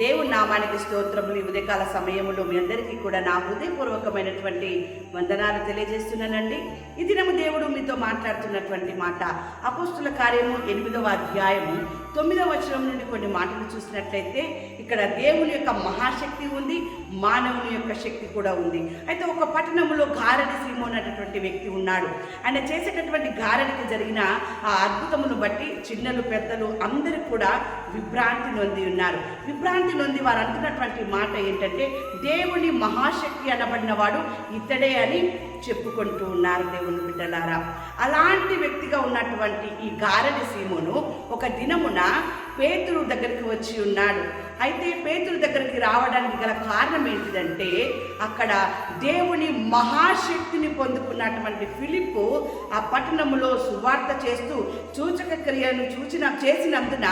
దేవుని నామానికి స్తోత్రములు. ఈ ఉదయకాల సమయంలో మీ అందరికీ కూడా నా హృదయపూర్వకమైనటువంటి వందనాలు తెలియజేస్తున్నానండి. ఈ దినము దేవుడు మీతో మాట్లాడుతున్నటువంటి మాట అపోస్తుల కార్యము ఎనిమిదవ అధ్యాయము తొమ్మిదవ వచనం నుండి కొన్ని మాటలు చూసినట్లయితే ఇక్కడ దేవుని యొక్క మహాశక్తి ఉంది మానవుని యొక్క శక్తి కూడా ఉంది. అయితే ఒక పట్టణంలో గారడి సీమోన్ అనేటువంటి వ్యక్తి ఉన్నాడు. ఆయన చేసేటటువంటి గారడికి జరిగిన ఆ అద్భుతమును బట్టి చిన్నలు పెద్దలు అందరూ కూడా విభ్రాంతి నొంది ఉన్నారు. విభ్రాంతి నొంది వారు అంటున్నటువంటి మాట ఏంటంటే దేవుని మహాశక్తి అనబడిన వాడు ఇతడే అని చెప్పుకుంటూ ఉన్నారు దేవుని బిడ్డలారా. అలాంటి వ్యక్తిగా ఉన్నటువంటి ఈ గారడి సీమోను ఒక దినమున పేతురు దగ్గరికి వచ్చి ఉన్నాడు. అయితే పేతురు దగ్గరికి రావడానికి గల కారణం ఏంటిదంటే అక్కడ దేవుని మహాశక్తిని పొందుకున్నటువంటి ఫిలిప్పు ఆ పట్టణంలో సువార్త చేస్తూ సూచక క్రియను చూచిన చేసినందున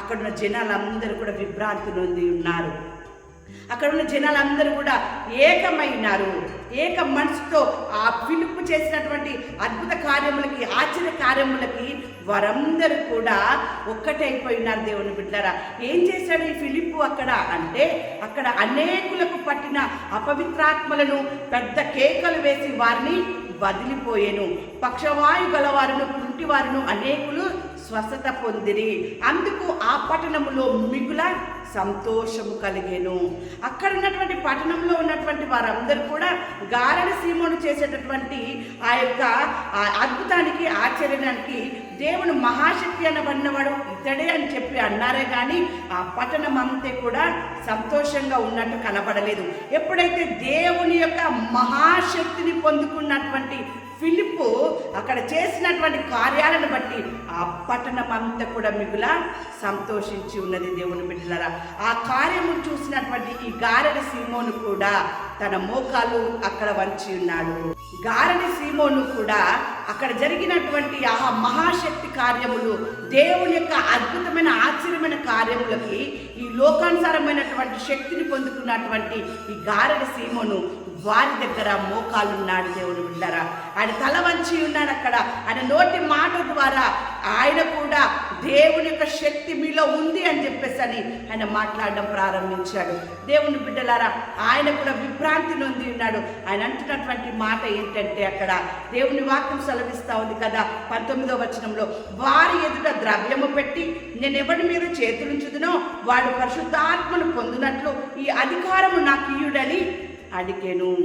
అక్కడున్న జనాలందరూ కూడా విభ్రాంతి నొంది ఉన్నారు. అక్కడ ఉన్న జనాలందరూ కూడా ఏకమైనారు. ఏక మనసుతో ఆ పిలుపు చేసినటువంటి అద్భుత కార్యములకి ఆశ్చర్య కార్యములకి వారందరూ కూడా ఒక్కటైపోయినారు దేవుని బిడ్డారా ఏం చేశాడు ఈ ఫిలిప్పు అక్కడ అంటే అక్కడ అనేకులకు పట్టిన అపవిత్రాత్మలను పెద్ద కేకలు వేసి వారిని వదిలిపోయేను. పక్షవాయు గలవారును కుంటివారును అనేకులు స్వస్థత పొందిరి. అందుకు ఆ పట్టణములో మిగుల సంతోషము కలిగేను. అక్కడ ఉన్నటువంటి పట్టణంలో ఉన్నటువంటి వారందరూ కూడా గారడ సీమోను చేసేటటువంటి ఆ యొక్క ఆ అద్భుతానికి ఆశ్చర్యానికి దేవుని మహాశక్తి అనబడినవాడు ఇతడే అని చెప్పి అన్నారే కానీ ఆ పట్టణం అంతే కూడా సంతోషంగా ఉన్నట్టు కనబడలేదు ఎప్పుడైతే దేవుని యొక్క మహాశక్తిని పొందుకున్నటువంటి ఫిలిప్పు అక్కడ చేసినటువంటి కార్యాలను బట్టి ఆ పట్టణం అంతా కూడా మిగుల సంతోషించి ఉన్నది దేవుని బిడ్డలరా. ఆ కార్యము చూసినటువంటి ఈ గారడి సీమోను కూడా తన మోకాలు అక్కడ వంచి ఉన్నాడు. గారడి సీమోను కూడా అక్కడ జరిగినటువంటి ఆ మహాశక్తి కార్యములు దేవుని యొక్క అద్భుతమైన ఆశ్చర్యమైన కార్యములకి ఈ లోకానుసారమైనటువంటి శక్తిని పొందుకున్నటువంటి ఈ గారడి సీమోను వారి దగ్గర మోకాలున్నాడు దేవుని బిడ్డరా ఆయన తల వంచి ఉన్నాడు అక్కడ. ఆయన నోటి మాట ద్వారా ఆయన కూడా దేవుని యొక్క శక్తి మీలో ఉంది అని చెప్పేసి అని ఆయన మాట్లాడడం ప్రారంభించాడు. దేవుని బిడ్డలారా ఆయన కూడా విభ్రాంతి నొంది ఉన్నాడు. ఆయన అంటున్నటువంటి మాట ఏంటంటే అక్కడ దేవుని వాక్యం సెలవిస్తూ ఉంది కదా పంతొమ్మిదో వచనంలో. వారి ఎదుట ద్రవ్యము పెట్టి నేను ఎవరి మీద చేతులుంచుదునో వాడు పరిశుద్ధాత్మను పొందినట్లు ఈ అధికారము నాకు ఇయుడని అడిగాను.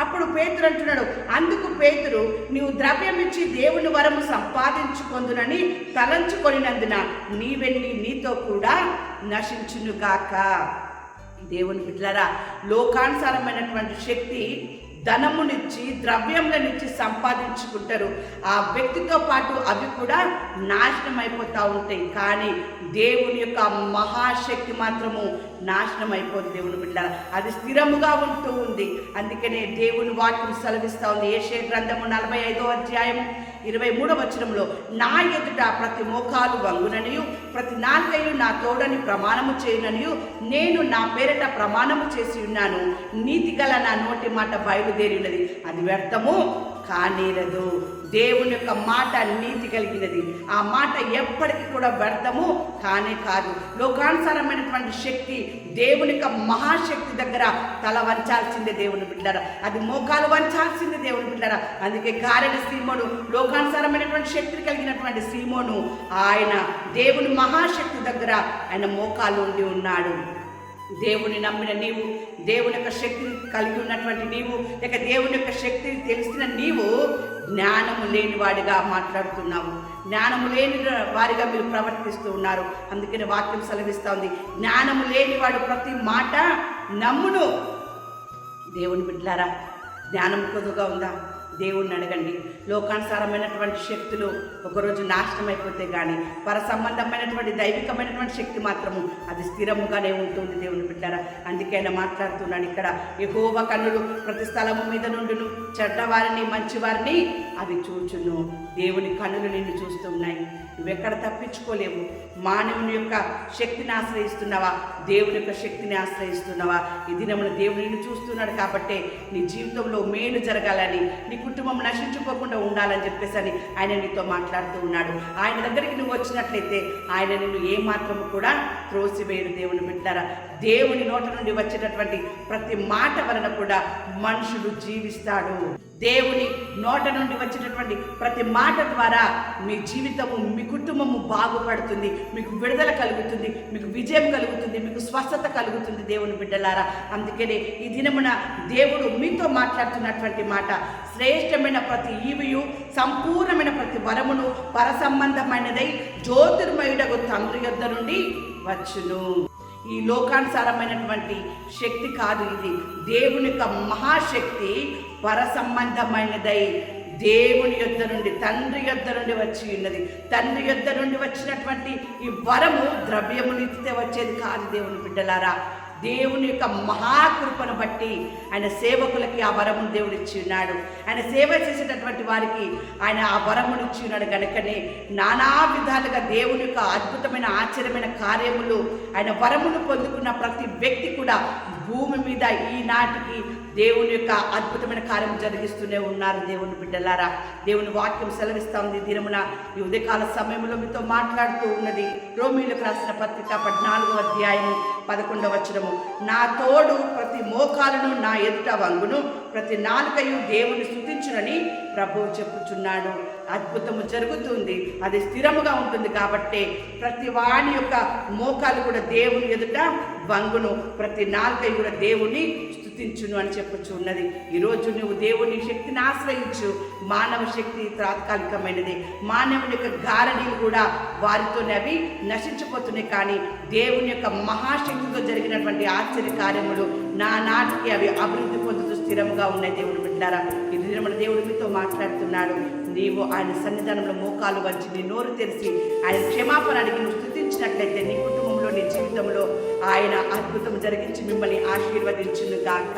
అప్పుడు పేతురు అంటున్నాడు అందుకు పేతురు నీవు ద్రవ్యం ఇచ్చి దేవుని వరము సంపాదించుకొందునని తలంచుకొనినందున నీ నీతో కూడా నశించునుగాక. దేవుని బిడ్డలరా లోకానుసారమైనటువంటి శక్తి ధనమునిచ్చి ద్రవ్యములనిచ్చి సంపాదించుకుంటారు. ఆ వ్యక్తితో పాటు అవి కూడా నాశనం అయిపోతూ ఉంటాయి. కానీ దేవుని యొక్క మహాశక్తి మాత్రము నాశనం అయిపోదు దేవుని బిడ్డ. అది స్థిరముగా ఉంటూ ఉంది. అందుకనే దేవుని వాక్యం సెలవిస్తూ ఉంది. ఏషే గ్రంథము నలభై ఐదో అధ్యాయం ఇరవై మూడవ వచనంలో నా ఎదుట ప్రతి మోకాలు వంగుననియు ప్రతి నాలుగయు నా తోడని ప్రమాణము చేయననియు నేను నా పేరిట ప్రమాణము చేసి ఉన్నాను. నీతి గల నా నోటి మాట బయలుదేరి ఉన్నది అది వ్యర్థము కానేరదు. దేవుని యొక్క మాట నీతి కలిగినది. ఆ మాట ఎప్పటికీ కూడా వ్యర్థము కానే కాదు. లోకానుసారమైనటువంటి శక్తి దేవుని యొక్క మహాశక్తి దగ్గర తల వంచాల్సిందే దేవుని బిడ్డరా. అది మోకాలు వంచాల్సిందే దేవుని బిడ్డరా. అందుకే కారణ సీమోను లోకానుసారమైనటువంటి శక్తి కలిగినటువంటి సీమోను ఆయన దేవుని మహాశక్తి దగ్గర ఆయన మోకాలు ఉండి ఉన్నాడు. దేవుని నమ్మిన నీవు దేవుని యొక్క శక్తిని కలిగి ఉన్నటువంటి నీవు లేక దేవుని యొక్క శక్తిని తెలిసిన నీవు జ్ఞానము లేని వాడిగా మాట్లాడుతున్నావు. జ్ఞానము లేని వారిగా మీరు ప్రవర్తిస్తూ ఉన్నారు. అందుకని వాక్యం సెలవిస్తూ ఉంది. జ్ఞానము లేని వాడు ప్రతి మాట నమ్మును. దేవుని బిడ్డలారా జ్ఞానం కొద్దుగా ఉందా? దేవుణ్ణి అడగండి. లోకానుసారమైనటువంటి శక్తులు ఒకరోజు నాశనం అయిపోతే కానీ పర సంబంధమైనటువంటి దైవికమైనటువంటి శక్తి మాత్రము అది స్థిరముగానే ఉంటుంది దేవుని బిడ్డారా. అందుకే ఆయన మాట్లాడుతున్నాను ఇక్కడ ఎగోవ కన్నులు ప్రతి స్థలము మీద నుండును చెడ్డవారిని మంచివారిని అవి చూచును. దేవుని కన్నులు నిన్ను చూస్తున్నాయి నువ్వెక్కడ తప్పించుకోలేవు. మానవుని యొక్క శక్తిని ఆశ్రయిస్తున్నావా? దేవుని యొక్క శక్తిని ఆశ్రయిస్తున్నావా? ఈ దినమున దేవుడు నిన్ను చూస్తున్నాడు కాబట్టి నీ జీవితంలో మేలు జరగాలని నీ కుటుంబం నశించుకోకుండా ఉండాలని చెప్పేసి అని ఆయన నీతో మాట్లాడుతూ ఉన్నాడు. ఆయన దగ్గరికి నువ్వు వచ్చినట్లయితే ఆయన నిన్ను ఏమాత్రము కూడా త్రోసివేయడు దేవుని బిడ్డారా. దేవుని నోట నుండి వచ్చేటటువంటి ప్రతి మాట వలన కూడా మనుషుడు జీవిస్తాడు. దేవుని నోట నుండి వచ్చినటువంటి ప్రతి మాట ద్వారా మీ జీవితము మీ కుటుంబము బాగుపడుతుంది. మీకు విడుదల కలుగుతుంది. మీకు విజయం కలుగుతుంది. మీకు స్వస్థత కలుగుతుంది దేవుని బిడ్డలారా. అందుకనే ఈ దినమున దేవుడు మీతో మాట్లాడుతున్నటువంటి మాట శ్రేష్టమైన ప్రతి ఈవియు సంపూర్ణమైన ప్రతి వరమును పరసంబంధమైనదై జ్యోతిర్మయుడకు తండ్రి యొద్ద నుండి వచ్చును. ఈ లోకానుసారమైనటువంటి శక్తి కాదు ఇది. దేవుని యొక్క మహాశక్తి పరసంబంధమైనదై దేవుని యొద్ద నుండి తండ్రి యొద్ద నుండి వచ్చి ఉన్నది. తండ్రి యొద్ద నుండి వచ్చినటువంటి ఈ వరము ద్రవ్యమునిస్తే వచ్చేది కాదు దేవుని బిడ్డలారా. దేవుని యొక్క మహాకృపను బట్టి ఆయన సేవకులకి ఆ వరమును దేవుడు ఇచ్చి ఉన్నాడు ఆయన సేవ చేసేటటువంటి వారికి ఆయన ఆ వరమును ఇచ్చి ఉన్నాడు కనుకనే నానా విధాలుగా దేవుని యొక్క అద్భుతమైన ఆశ్చర్యమైన కార్యములు ఆయన వరమును పొందుకున్న ప్రతి వ్యక్తి కూడా భూమి మీద ఈనాటికి దేవుని యొక్క అద్భుతమైన కార్యం జరిగిస్తూనే ఉన్నారు. దేవుని బిడ్డలారా దేవుని వాక్యం సెలవిస్తా ఉంది దినమున. ఈ ఉదయకాల సమయంలో మీతో మాట్లాడుతూ ఉన్నది రోమిలకు రాసిన పత్రిక పద్నాలుగో అధ్యాయము పదకొండవ వచనము. నా తోడు ప్రతి మోకాలను నా ఎదుట వంగును ప్రతి నాలుకయు దేవుని స్థుతించునని ప్రభువు చెప్పుచున్నాడు. అద్భుతము జరుగుతుంది. అది స్థిరముగా ఉంటుంది కాబట్టి ప్రతి వాణి యొక్క మోకాలు కూడా దేవుని ఎదుట వంగును ప్రతి నాలుకై కూడా దేవుని స్థుతించును అని చెప్పచ్చు ఉన్నది. ఈరోజు నువ్వు దేవుని శక్తిని ఆశ్రయించు. మానవ శక్తి తాత్కాలికమైనది. మానవుని యొక్క గారడీలు కూడా వారితోనే అవి నశించిపోతున్నాయి. కానీ దేవుని యొక్క మహాశక్తితో జరిగినటువంటి ఆశ్చర్య కార్యములు నా నాటికి అవి అభివృద్ధి పొందుతూ స్థిరంగా ఉన్నాయి దేవుడు బిడ్డారా. ఇది దినమున దేవుడు మీతో మాట్లాడుతున్నాడు. నీవు ఆయన సన్నిధానంలో మోకాలు వంచి నీ నోరు తెరిచి ఆయన క్షమాపణ అడిగి నువ్వు స్థుతించినట్లయితే నీ కుటుంబం నీ జీవితంలో ఆయన అద్భుతం జరిగించి మిమ్మల్ని ఆశీర్వదించును గాక.